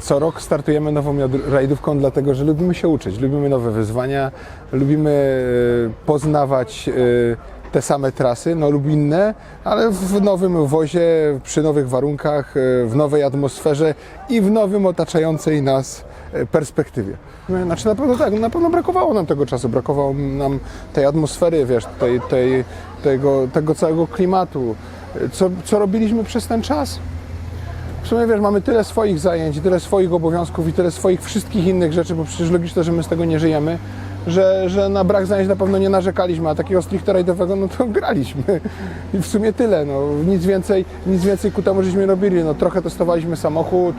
Co rok startujemy nową rajdówką, dlatego że lubimy się uczyć, lubimy nowe wyzwania, lubimy e, poznawać e, te same trasy, no lub inne, ale w nowym wozie, przy nowych warunkach, e, w nowej atmosferze i w nowym otaczającej nas perspektywie. Znaczy na pewno tak, na pewno brakowało nam tego czasu, brakowało nam tej atmosfery, wiesz, tej, tej, tego, tego całego klimatu. Co, co robiliśmy przez ten czas? W sumie wiesz, mamy tyle swoich zajęć, tyle swoich obowiązków i tyle swoich wszystkich innych rzeczy, bo przecież logiczne, że my z tego nie żyjemy, że, że na brak zajęć na pewno nie narzekaliśmy, a takiego stricte rajdowego, no to graliśmy. I w sumie tyle, no nic więcej, nic więcej ku temu żeśmy robili. No trochę testowaliśmy samochód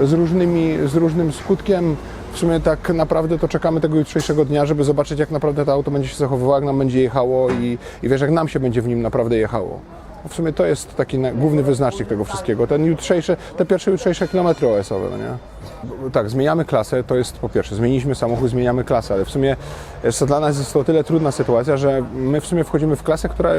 z, różnymi, z różnym skutkiem. W sumie tak naprawdę to czekamy tego jutrzejszego dnia, żeby zobaczyć jak naprawdę to auto będzie się zachowywało, jak nam będzie jechało i, i wiesz, jak nam się będzie w nim naprawdę jechało. W sumie to jest taki główny wyznacznik tego wszystkiego. Ten jutrzejszy, te pierwsze jutrzejsze kilometry OS-owe, no nie? Tak, zmieniamy klasę, to jest po pierwsze, zmieniliśmy samochód, zmieniamy klasę, ale w sumie to dla nas jest to tyle trudna sytuacja, że my w sumie wchodzimy w klasę, która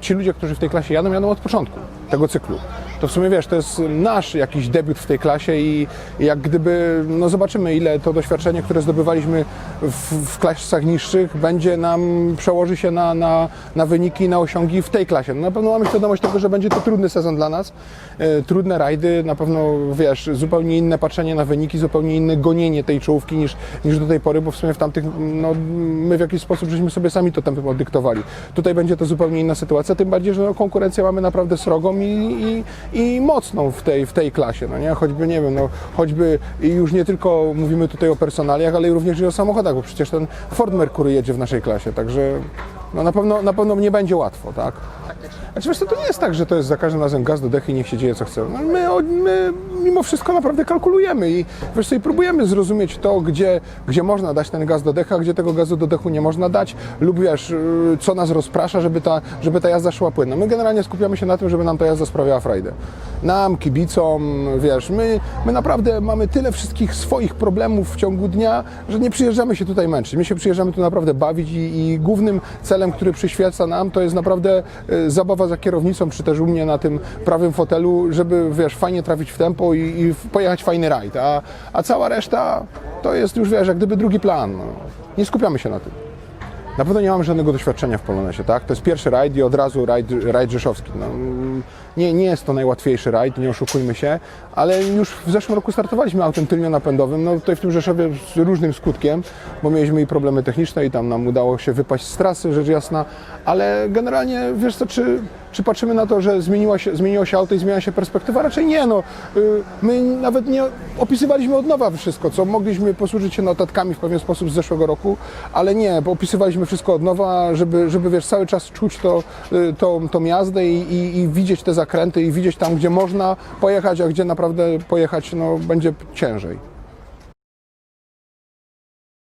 ci ludzie, którzy w tej klasie jadą, jadą od początku tego cyklu. To w sumie wiesz, to jest nasz jakiś debiut w tej klasie i jak gdyby, no zobaczymy ile to doświadczenie, które zdobywaliśmy w, w klasach niższych będzie nam, przełoży się na, na, na wyniki, na osiągi w tej klasie. No na pewno mamy świadomość tego, że będzie to trudny sezon dla nas, e, trudne rajdy, na pewno wiesz, zupełnie inne patrzenie na wyniki, zupełnie inne gonienie tej czołówki niż, niż do tej pory, bo w sumie w tamtych, no my w jakiś sposób żeśmy sobie sami to tempo podyktowali. Tutaj będzie to zupełnie inna sytuacja, tym bardziej, że no, konkurencję mamy naprawdę srogą i, i, i mocną w tej, w tej klasie, no nie? Choćby, nie wiem, no, choćby i już nie tylko mówimy tutaj o personaliach, ale również i o samochodach, bo przecież ten Ford Mercury jedzie w naszej klasie, także no, na, pewno, na pewno nie będzie łatwo, tak? Znaczy wiesz co, to nie jest tak, że to jest za każdym razem gaz do dechy i niech się dzieje co chce. No, my, my mimo wszystko naprawdę kalkulujemy i wiesz i próbujemy zrozumieć to, gdzie, gdzie można dać ten gaz do dechy, a gdzie tego gazu do dechu nie można dać lub wiesz, y, co nas rozprasza, żeby ta, żeby ta jazda szła płynno. My generalnie skupiamy się na tym, żeby nam ta jazda sprawiała frajdę. Nam, kibicom, wiesz, my, my naprawdę mamy tyle wszystkich swoich problemów w ciągu dnia, że nie przyjeżdżamy się tutaj męczyć. My się przyjeżdżamy tu naprawdę bawić i, i głównym celem, który przyświeca nam, to jest naprawdę y, zabawa za kierownicą, czy też u mnie na tym prawym fotelu, żeby, wiesz, fajnie trafić w tempo i, i pojechać fajny rajd. A, a cała reszta to jest już, wiesz, jak gdyby drugi plan. No. Nie skupiamy się na tym. Na pewno nie mamy żadnego doświadczenia w Polonesie, tak? To jest pierwszy rajd i od razu rajd, rajd rzeszowski. No, nie, nie jest to najłatwiejszy rajd, nie oszukujmy się, ale już w zeszłym roku startowaliśmy autem tylnionapędowym, no tutaj w tym Rzeszowie z różnym skutkiem, bo mieliśmy i problemy techniczne i tam nam udało się wypaść z trasy, rzecz jasna, ale generalnie, wiesz co, czy, czy patrzymy na to, że zmieniła się, zmieniło się auto i zmienia się perspektywa? Raczej nie, no. Y, My nawet nie opisywaliśmy od nowa wszystko, co mogliśmy posłużyć się notatkami w pewien sposób z zeszłego roku, ale nie, bo opisywaliśmy wszystko od nowa, żeby, żeby wiesz, cały czas czuć to, y, tą, tą jazdę i, i, i widzieć te zakręty i widzieć tam, gdzie można pojechać, a gdzie naprawdę pojechać no, będzie ciężej.